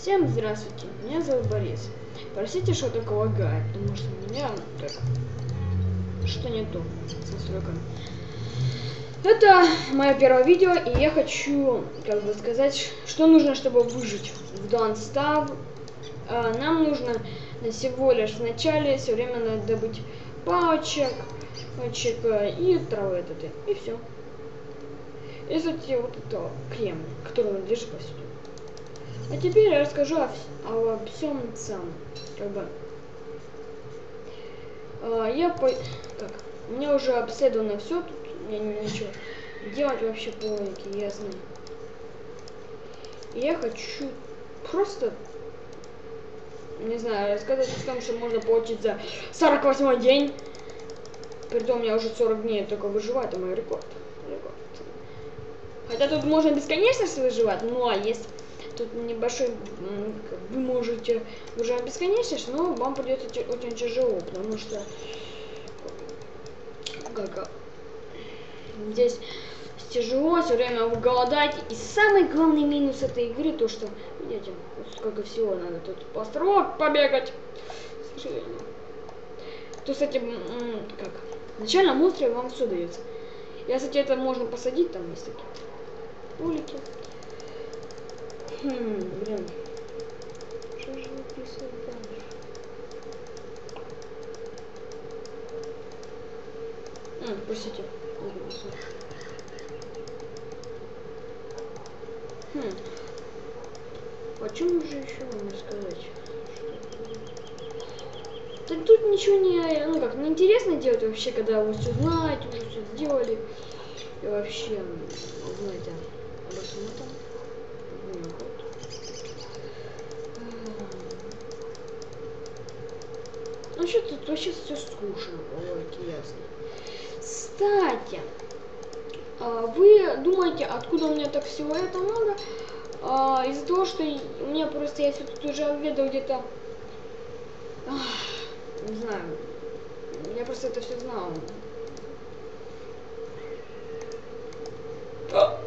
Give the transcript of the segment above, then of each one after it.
Всем здравствуйте, меня зовут Борис. Простите, что так лагает, потому что у меня так что не то с настройками. Это мое первое видео, и я хочу, как бы сказать, что нужно, чтобы выжить в Don't. А, нам нужно всего лишь в начале все время надо добыть палочек, палочек э, и травы этот, и все. И, кстати, вот это крем, который он держит посюда. А теперь я расскажу о, о всем самом. Как бы. А, я по... Так, у меня уже обследовано все, тут мне ничего делать вообще полненький, ясно. И я хочу просто, не знаю, рассказать о том, что можно получить за 48 день. Притом у меня уже 40 дней только выживать, это мой рекорд. рекорд. Хотя тут можно бесконечно выживать, ну а есть тут небольшой, вы можете уже бесконечность, но вам придется очень тяжело, потому что как здесь тяжело все время голодать. И самый главный минус этой игры то, что видите, сколько всего надо тут по островок побегать. К сожалению. То, кстати, как, начально монстры вам все дается. Я, кстати, это можно посадить, там есть такие улики. Хм, блин. Что же написать дальше? М, простите. Хм. Почему же еще вам рассказать? Так тут ничего не, ну как, неинтересно делать вообще, когда вы все знаете, уже все сделали. И вообще, знаете, об этом этом. Ну что тут вообще все скучно, ой, ясно. Кстати, а, вы думаете, откуда у меня так всего это много? А, из-за того, что у меня просто я все тут уже видел где-то, не знаю, я просто это все знал. О,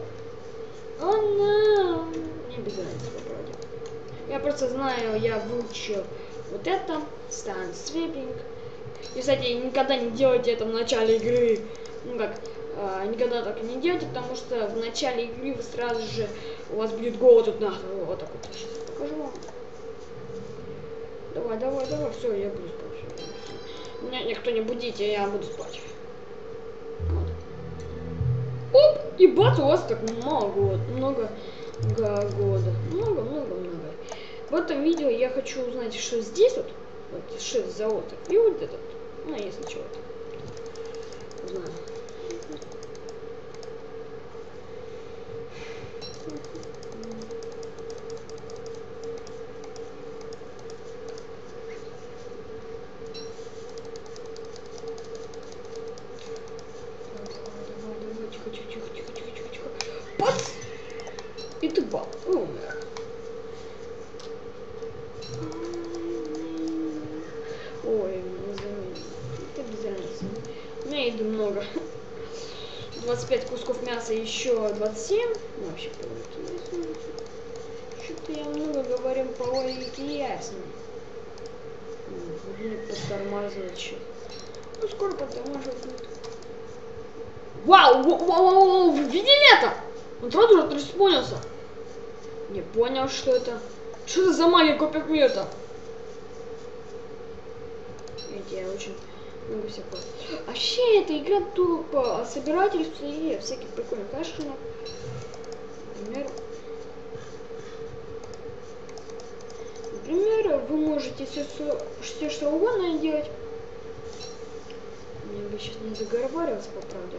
no. Не по правде. Я просто знаю, я выучил вот это, stand sweeping. И, кстати, никогда не делайте это в начале игры. Ну как, э, никогда так не делайте, потому что в начале игры вы сразу же, у вас будет голод тут нахуй. Вот так вот. Сейчас покажу вам. Давай, давай, давай, все, я буду спать. Меня никто не будите, я буду спать. Вот. Оп! И бац, у вас так много, много года. Много, много, много. В этом видео я хочу узнать, что здесь вот, вот шеф завода, и вот этот, ну, если чего-то. Узнаю. И ты бал. Умер. Ой, это без разницы. У меня еды много. 25 кусков мяса, еще 27. Ну, вообще, Что-то я много говорю по логике ясно. Мне подтормаживать еще. Ну, скоро подтормаживать будет. Вау, вау, вау, вау, вы видели это? Он сразу же треспонился. Не понял, что это. Что это за магия копия мета? Видите, я очень много всякого. Вообще, эта игра тупо собирательство и всяких прикольных кашинов. Например, например, вы можете все, все что угодно делать. Мне бы сейчас не заговариваться, по правде.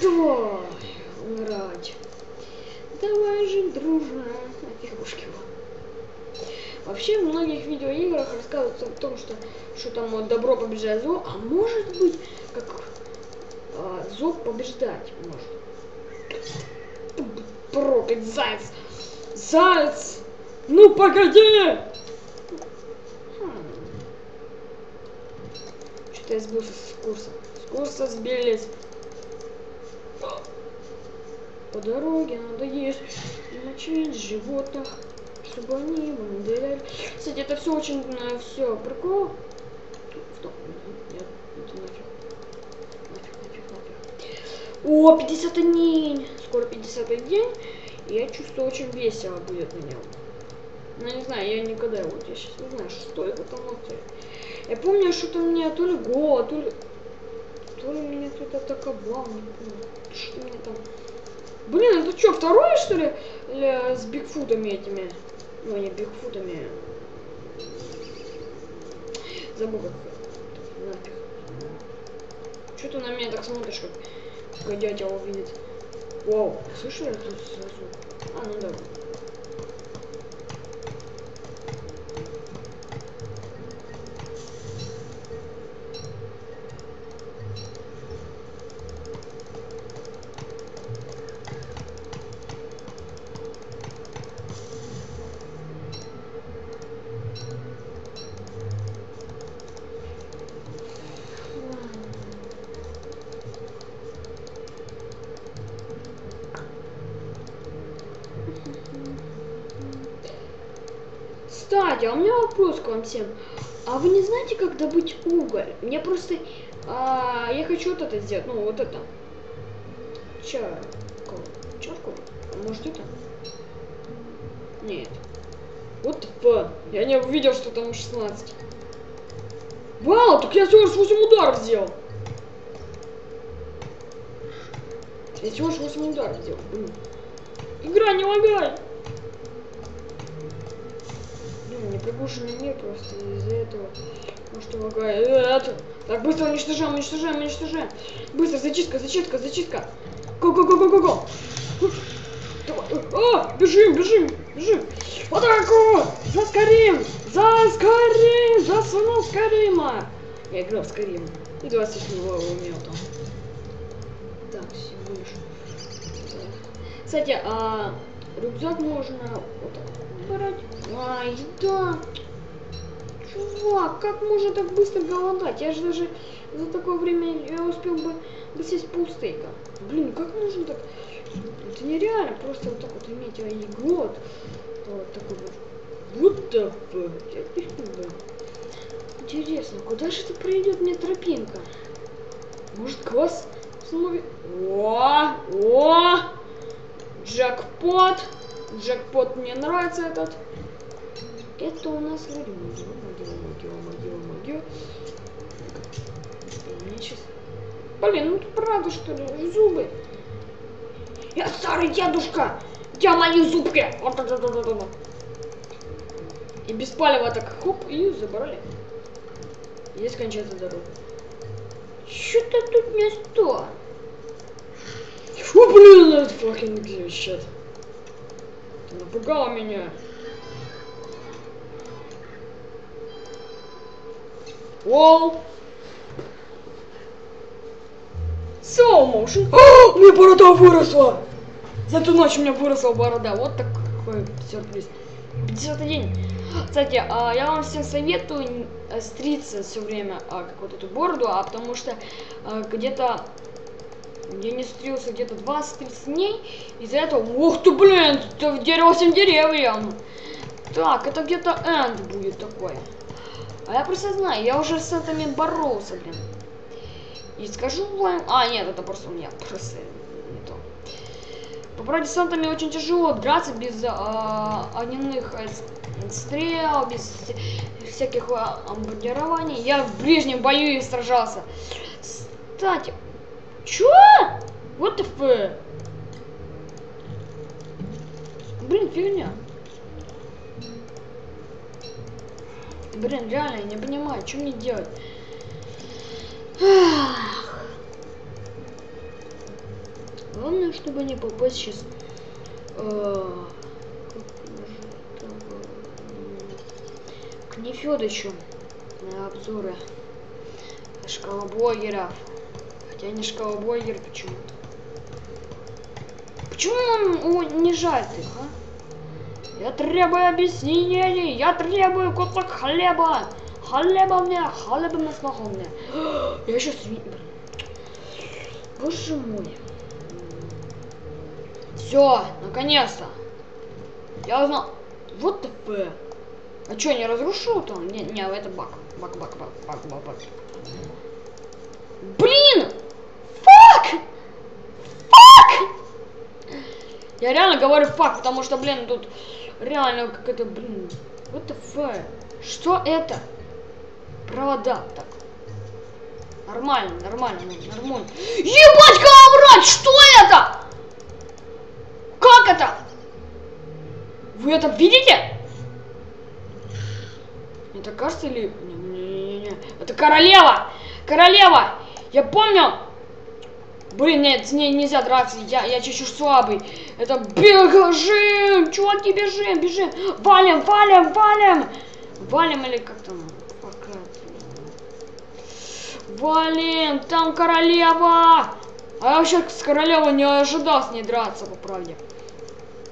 Давай, умирать. Давай жить дружно. А фигушки Вообще в многих видеоиграх рассказывается о том, что, что там вот, добро побеждает зло, а может быть, как а, зло побеждать может. Проклят заяц! Заяц! Ну погоди! Хм. Что-то я сбился с курса. С курса сбились. По дороге надо есть мочить животных, чтобы они ему не доверяли. Кстати, это все очень все прикол. Стоп, нет, это нафиг. Нафиг, нафиг, нафиг. О, 51! Скоро 50 день. И я чувствую, очень весело будет на нем. Ну, не знаю, я никогда вот, я сейчас не знаю, что это там вот. Я помню, что-то мне то ли голод, то ли... То ли меня кто-то атаковал, не помню. Что мне там... Блин, это что, второе, что ли? Или с бигфутами этими? Ну, не бигфутами. Забыл как. Нафиг. Что ты на меня так смотришь, как, дядя увидит? Вау, слышали тут звук? А, ну да. Кстати, а у меня вопрос к вам всем. А вы не знаете, как добыть уголь? Мне просто... А, я хочу вот это сделать. Ну, вот это. Чарку. Чарку? А может это? Нет. Вот П. Я не увидел, что там 16. Вау, так я всего лишь 8 ударов сделал. Я всего лишь 8 ударов сделал. Игра не лагай. приглушенный мир просто из-за этого. Может лагает. Это. Так, быстро уничтожаем, уничтожаем, уничтожаем. Быстро, зачистка, зачистка, зачистка. Го-го-го-го-го-го. О, бежим, бежим, бежим. В атаку! За Скарим! За Скарим! За сына Скарима! Я играл в Скарим. И 20 него умел там. Так, всего лишь. Кстати, а рюкзак можно вот так брать. Ай, да. Чувак, как можно так быстро голодать? Я же даже за такое время я успел бы, съесть полстейка. Блин, как можно так? Это нереально, просто вот так вот иметь и год. Вот такой вот. Вот так вот. Интересно, куда же это пройдет мне тропинка? Может, квас снова... О, о! Джекпот! Джекпот мне нравится этот. Это у нас магия, магия, магия. Мне сейчас... Блин, ну тут правда что ли? Зубы. Я старый дедушка! Я мои зубки! И без палева так хоп, и забрали. Есть кончается дорога. Что-то тут не сто. Фу, блин, это fucking shit. Ты напугала меня. Wall. Slow motion. О, у меня борода выросла! За эту ночь у меня выросла борода. Вот такой сюрприз. 50 день. Кстати, а, я вам всем советую э, стриться все время а, как вот эту бороду, а потому что а, где-то я не стрился где-то 20-30 дней. Из-за этого... Ух ты, блин! Это дерево всем деревьям! Так, это где-то энд будет такое. А я просто знаю, я уже с этими боролся, блин. И скажу вам... А, нет, это просто у меня просто не то. По правде с антами очень тяжело драться без а, огненных а, стрел, без всяких а, бомбардирований. Я в ближнем бою и сражался. Кстати, чё? Вот the fuck? Блин, фигня. Блин, реально, я не понимаю, что мне делать. Главное, чтобы не попасть сейчас... Э, к Нефедычу на обзоры шкала Хотя не шкала блогер почему-то. Почему он унижает их, а? Я требую объяснений, я требую кусок хлеба. Хлеба мне, хлеба на смаху мне. Я сейчас... Боже мой. Все, наконец-то. Я узнал... Вот ТП. А что, не разрушил там? Не, не, это баг. Баг, баг, баг, баг, баг, баг. Блин! Фак! Фак! Я реально говорю фак, потому что, блин, тут реально как это, блин. Вот the fuck? Что это? Провода. Так. Нормально, нормально, нормально. Ебать, коврать! Что это? Как это? Вы это видите? Это кажется ли... Не-не-не. Это королева! Королева! Я помню... Блин, нет, с ней нельзя драться, я, я чуть-чуть слабый. Это бежим! Чуваки, бежим, бежим! Валим, валим, валим! Валим или как там? Валим! Там королева! А я вообще с королевой не ожидал с ней драться, по правде.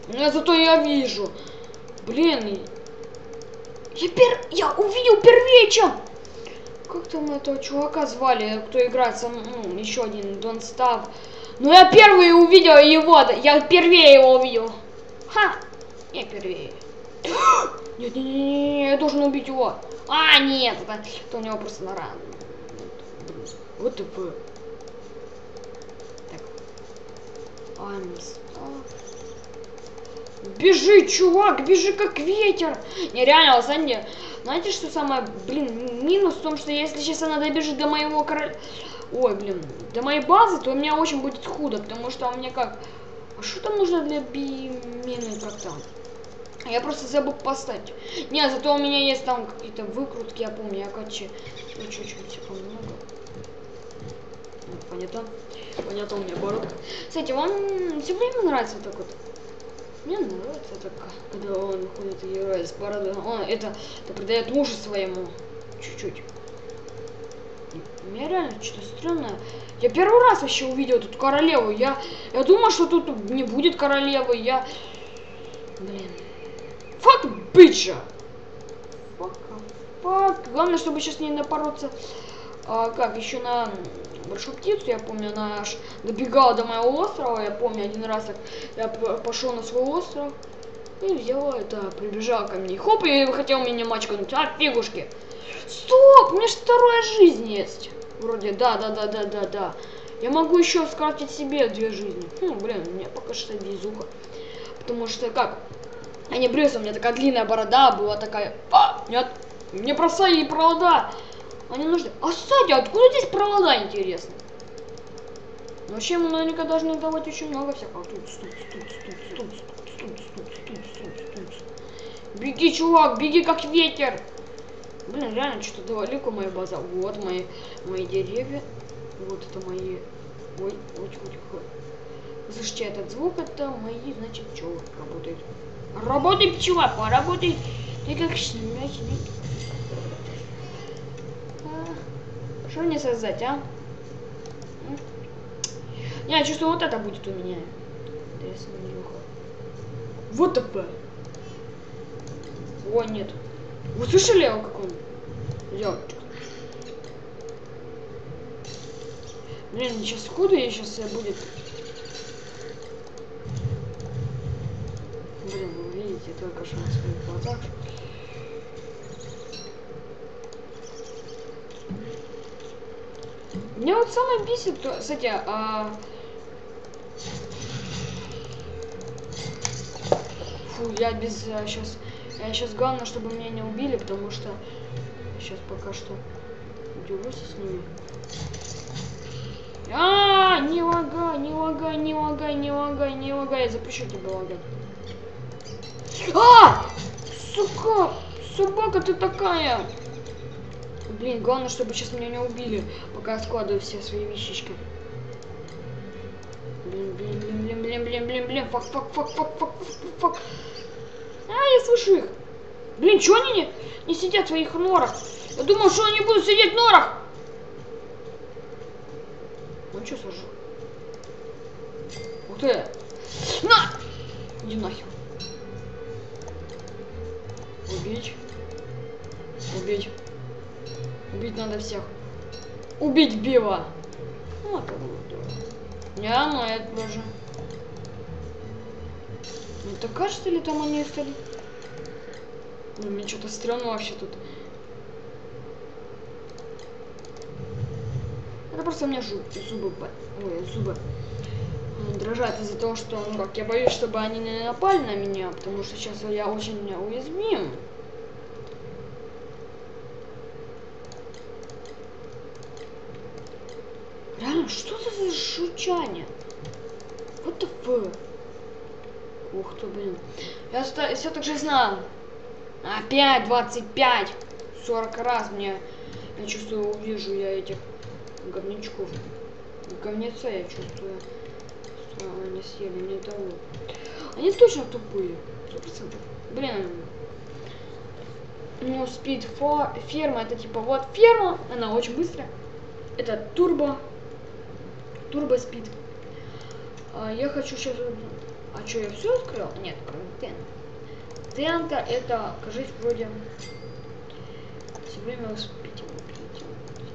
Но зато я вижу. Блин. Я, пер... я увидел первее. Как там этого чувака звали, кто играет со ну, еще один Дон Став. Ну я первый увидел его, я первее его увидел. Ха! Я первее. Нет, нет, нет, нет, я должен убить его. А, нет, это, это у него просто на ран. Вот такое. Так. Бежи, чувак, бежи как ветер. Нереально, Лосанди. Знаете, что самое, блин, минус в том, что если сейчас она добежит до моего короля... Ой, блин, до моей базы, то у меня очень будет худо, потому что у меня как... А что там нужно для бимины как-то? Я просто забыл поставить. Не, зато у меня есть там какие-то выкрутки, я помню, я качи. Ну, чуть-чуть, типа, много. Понятно. Понятно, у меня бородка. Кстати, вам все время нравится вот так вот? Мне нравится так, когда он ходит и играет с бородой. Он это, это придает мужество ему. Чуть-чуть. Мне реально что-то странное. Я первый раз вообще увидел тут королеву. Я, я думал, что тут не будет королевы. Я... Блин. Фак бича! Фак, фак. Главное, чтобы сейчас не напороться... А, как, еще на большую птицу, я помню, она аж добегала до моего острова, я помню, один раз я пошел на свой остров и взяла это, прибежала ко мне, хоп, и хотел меня мачкануть, а, фигушки. Стоп, у меня же вторая жизнь есть. Вроде, да, да, да, да, да, да. Я могу еще скрафтить себе две жизни. Хм, блин, у меня пока что безуха. Потому что как? Я не брюсь, у меня такая длинная борода была такая. А, нет, мне бросали провода. Они нужны. А, кстати, откуда здесь провода, интересно? Ну, вообще, наверняка должны давать очень много всякого. Тут, тут, тут, тут, тут, тут, тут, тут, тут. Беги, чувак, беги как ветер. Блин, реально, что-то далеко моя база. Вот мои, мои деревья. Вот это мои... Ой, ой, ой, ой. Слышите, этот звук, это мои, значит, пчелы работают. Работай, пчела, поработай. Ты как Что мне создать, а? Я чувствую, вот это будет у меня. Интересно, Вот такое. О, нет. Вы слышали как он? Делает. Блин, сейчас худо и сейчас будет. Блин, вы видите только что на своих глазах. Меня вот самое бесит, кстати, а... Фу, я без... А, сейчас... Я сейчас главное, чтобы меня не убили, потому что... Сейчас пока что... Дерусь с ними. А, -а, -а не лагай, не лагай, не лагай, не лагай, не лагай. Я запрещу тебя лагать. А! Сука! Собака ты такая! Блин, главное, чтобы сейчас меня не убили, пока я складываю все свои вещички. Блин, блин, блин, блин, блин, блин, блин, блин, фак, фак, фак, фак, фак, фак, фак. А, я слышу их. Блин, что они не, не сидят в своих норах? Я думал, что они будут сидеть в норах. Ну что, сажу? Ух ты. На! Иди нахер. Убить. Убить. Убить надо всех. Убить Бива. Вот это Не, ну это тоже. Это кажется ли там они стали? Ну, мне что-то стрёмно вообще тут. Это просто у меня жу- зубы, ой, зубы дрожат из-за того, что, ну как, я боюсь, чтобы они не напали на меня, потому что сейчас я очень уязвим. Что это за жучание? What the fuck? Ух ты, блин. Я все так же знал. Опять 25. 40 раз мне, я чувствую, увижу я этих говнячков. Говнеца я чувствую. Что они съели не того. Они точно тупые. Сто процентов. Блин. Ну, спид ферма, это типа вот ферма, она очень быстрая. Это турбо. Турбо спид. А, я хочу сейчас... А что, я все открыл? Нет, кроме тен. Тенка это, кажется, вроде... Все время успеть прийти.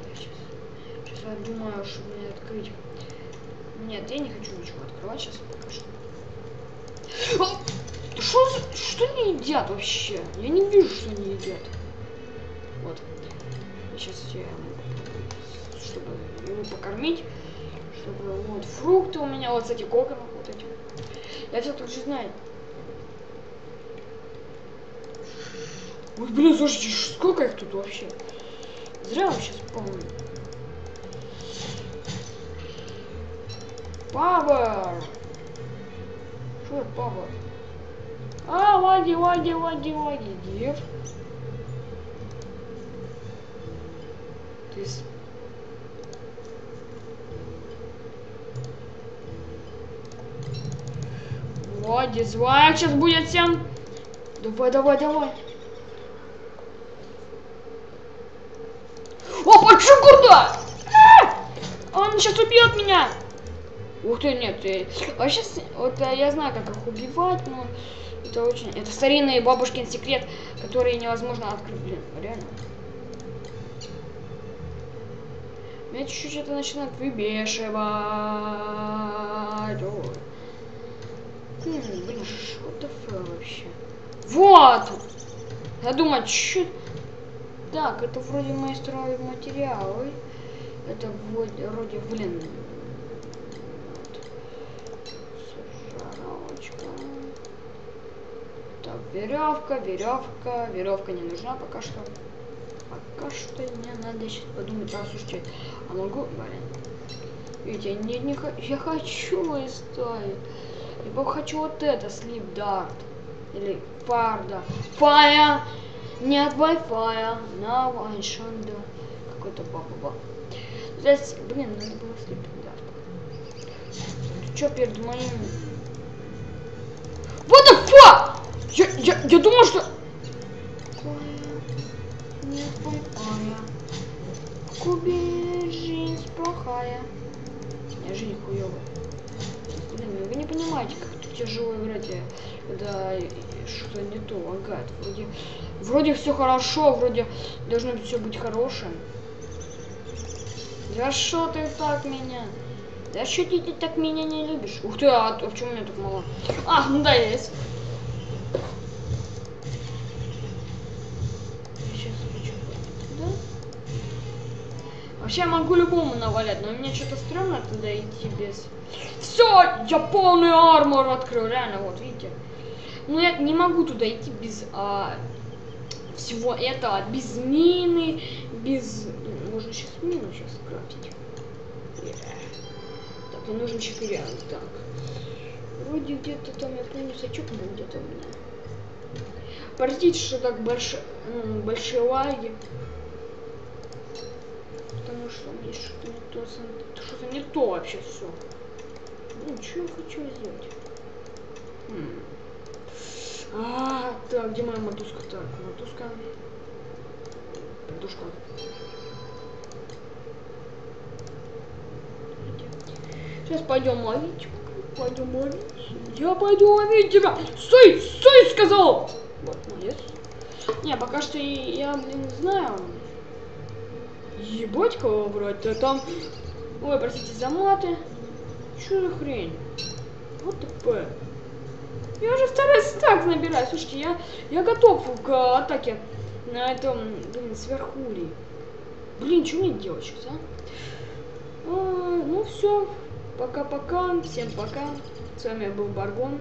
Я сейчас... Сейчас я думаю, что мне открыть. Нет, я не хочу ничего открывать сейчас пока что. О! Что, за- что они едят вообще? Я не вижу, что они едят. Вот. Сейчас я чтобы его покормить. Чтобы вот фрукты у меня, вот кстати, коконов вот эти. Я все тут же знаю. Ой, блин, слушайте, сколько их тут вообще? Зря вообще спомнил. Павер! Что это павер? А, лади, лади, лади, лади, дев. Ты Влади, звак сейчас будет всем. Давай, давай, давай. Опа, что куда? А! Он сейчас убьет меня. Ух ты, нет, э, вообще, с- вот э, я знаю, как их убивать, но это очень, это старинный бабушкин секрет, который невозможно открыть, блин, реально. Меня чуть-чуть это начинает выбешивать. Хм, блин, что fuck вообще? Вот! Я думаю, чё... Так, это вроде мои строевые материалы. Это вроде, вроде блин... Сжарочка. Так, веревка, веревка. Веревка не нужна пока что. Пока что мне надо сейчас подумать, а слушайте, а могу, блин. Видите, я не, не я хочу историю. Либо хочу вот это, Sleep Dart. Или Фарда. Fire! Нет Wi-Fi. На Вайшанда. Какой-то баба. Здесь, блин, надо было Sleep Dart. Чё перед моим... What the fuck? Я, я, я думал, что... Нет Wi-Fi. Кубе жизнь плохая. Я жизнь хуёвая. Блин, вы не понимаете, как тут тяжело играть, когда что-то не то лагает. Вроде, вроде все хорошо, вроде должно все быть хорошим. Да что ты так меня? Да что ты, так меня не любишь? Ух ты, а, а в чем у меня так мало? А, ну да, есть. Сейчас хочу туда. Вообще я могу любому навалять, но мне что-то стрёмно туда идти без... Все, я полный армор открыл, реально, вот, видите. Ну я не могу туда идти без а, всего этого, без мины, без... Можно сейчас мину сейчас скрафтить. Yeah. Так, мне нужно 4, так. Вроде где-то там, я помню, сачок был где-то у меня. Простите, что так больш... ну, большие лаги. Потому что у меня что-то не то, что-то не то вообще все. Ну, что я хочу сделать? Хм. А, так, где моя мотузка? Так, мотузка. Подушка. Сейчас пойдем ловить. Пойдем ловить. Я пойду ловить тебя. Стой, стой, сказал. Вот, молодец. Не, пока что я, блин, знаю. Ебать, кого брать-то там. Ой, простите за маты. Что за хрень? Вот ТП. Я уже второй стак набираю. Слушайте, я, я готов к атаке на этом, блин, сверхулей. Блин, что мне делать сейчас, а? а ну все. Пока-пока. Всем пока. С вами был Баргон.